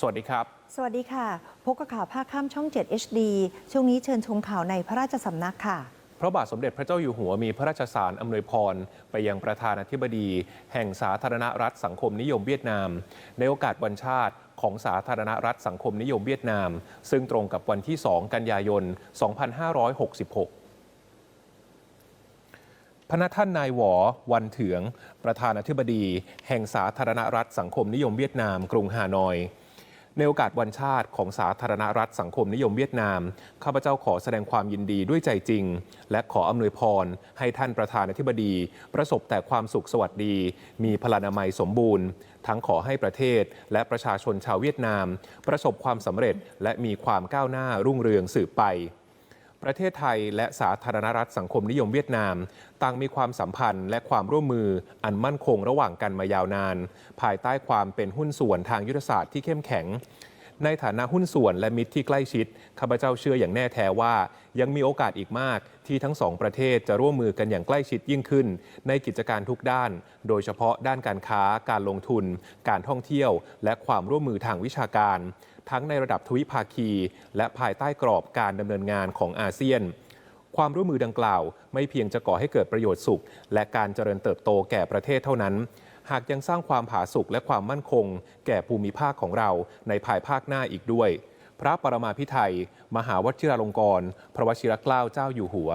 สวัสดีครับ สวัสดีค่ะ พบกับข่าวภาคค่ำช่อง 7 HD ช่วงนี้เชิญชมข่าวในพระราชสำนักค่ะ พระบาทสมเด็จพระเจ้าอยู่หัวมีพระราชสารอำนวยพร ไปยังประธานาธิบดี แห่งสาธารณรัฐสังคมนิยมเวียดนาม ในโอกาสวันชาติของสาธารณรัฐสังคมนิยมเวียดนาม ซึ่งตรงกับวันที่ 2 กันยายน 2566พระท่านนายหวอวันเถือง ประธานาธิบดี แห่งสาธารณรัฐสังคมนิยมเวียดนาม กรุงฮานอย ในโอกาสวันชาติของสาธารณรัฐสังคมนิยมเวียดนาม ข้าพเจ้าขอแสดงความยินดีด้วยใจจริง และขออำนวยพร ให้ท่านประธานาธิบดี ประสบแต่ความสุขสวัสดี มีพลานามัยสมบูรณ์ ทั้งขอให้ประเทศและประชาชนชาวเวียดนาม ประสบความสำเร็จและมีความก้าวหน้ารุ่งเรืองสืบไป ประเทศไทยและสาธารณรัฐสังคมนิยมเวียดนาม ต่างมีความสัมพันธ์และความร่วมมืออันมั่นคงระหว่างกันมายาวนาน ภายใต้ความเป็นหุ้นส่วนทางยุทธศาสตร์ที่เข้มแข็ง ในฐานะหุ้นส่วนและมิตรที่ใกล้ชิดข้าพเจ้าเชื่ออย่างแน่แท้ว่า ยังมีโอกาสอีกมากที่ทั้งสองประเทศจะร่วมมือกันอย่างใกล้ชิดยิ่งขึ้น ในกิจการทุกด้าน โดยเฉพาะด้านการค้า การลงทุน การท่องเที่ยว และความร่วมมือทางวิชาการ ทั้งในระดับทวิภาคี และภายใต้กรอบการดำเนินงานของอาเซียน ความร่วมมือดังกล่าว ไม่เพียงจะก่อให้เกิดประโยชน์สุข และการเจริญเติบโตแก่ประเทศเท่านั้น หากยังสร้างความผาสุกและความมั่นคง แก่ภูมิภาคของเราในภายภาคหน้าอีกด้วย พระปรมาภิไธยมหาวชิราลงกรณ์พระวชิรเกล้าเจ้าอยู่หัว